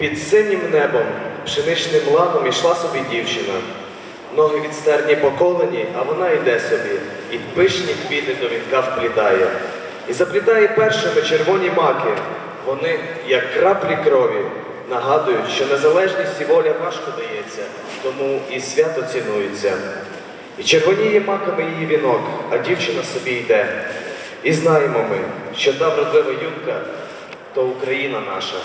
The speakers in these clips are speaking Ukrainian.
Під синім небом, пшеничним ланом ішла собі дівчина. Ноги відстерні поколені, а вона йде собі, і пишні квіти до вінка вплітає. І заплітає першими червоні маки. Вони, як краплі крові, нагадують, що незалежність і воля важко дається, тому і свято цінується. І червоніє маками її вінок, а дівчина собі йде. І знаємо ми, що та вродлива юбка то Україна наша.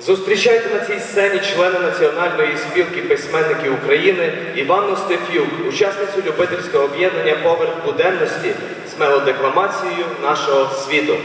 Зустрічайте на цій сцені члена Національної спілки письменників України Іванну Стефюк, учасницю любительського об'єднання Поверх буденності з мелодекламацією нашого світу.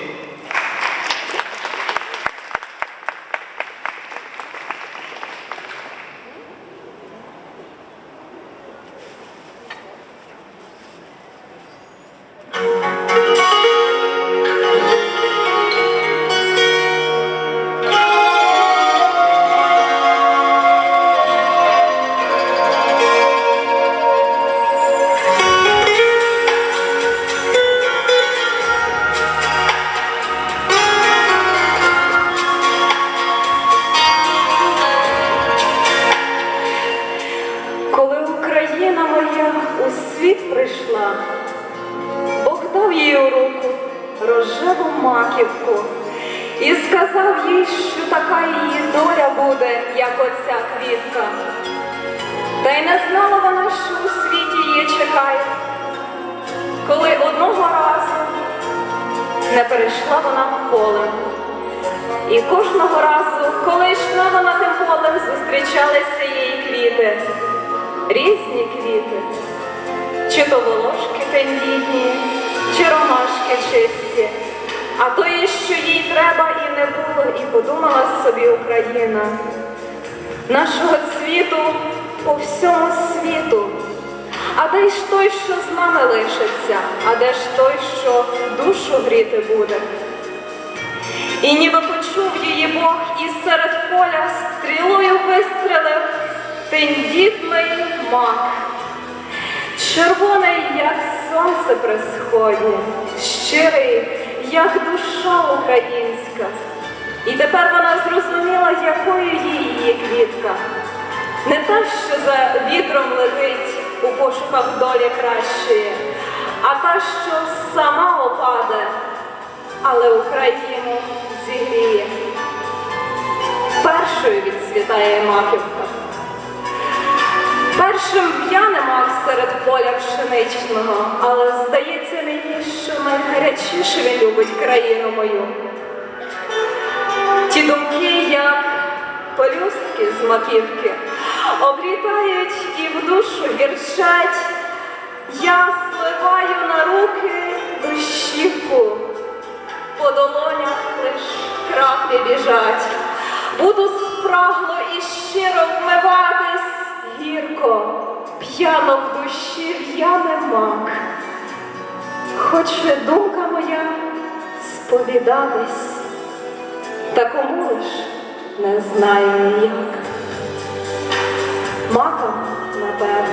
Світ прийшла, Бог дав їй у руку рожеву маківку і сказав їй, що така її доля буде, як оця квітка. Та й не знала вона, що у світі її чекає, коли одного разу не перейшла вона полем. І кожного разу, коли йшла вона тим полем, зустрічалися їй квіти, різні квіти, чи то волошки тендітні, чи ромашки чисті. А то є, що їй треба і не було, і подумала собі Україна. Нашого цвіту по всьому світу. А де ж той, що з нами лишиться, а де ж той, що душу гріти буде? І ніби почув її Бог і серед поля стрілою вистрелив тендітний мак. Червоний, як сонце при щирий, як душа українська. І тепер вона зрозуміла, якою її квітка. Не та, що за вітром летить у пошуках долі кращої, а та, що сама опаде, але Україну зігріє. Першою відцвітає маківка. Першим в'яне мак серед поля пшеничного, але здається мені, що найгарячіше він любить країну мою. Ті думки, як пелюстки з маківки, облітають і в душу гірчать. Я сливаю на руки дощівку, по долонях лиш краплі біжать. Буду спрагло і щиро вмиватись гірко, п'яно в душі в'яне мак. Хоче думка моя сповідатись, та кому лиш не знаю ніяк. Маком, напевно,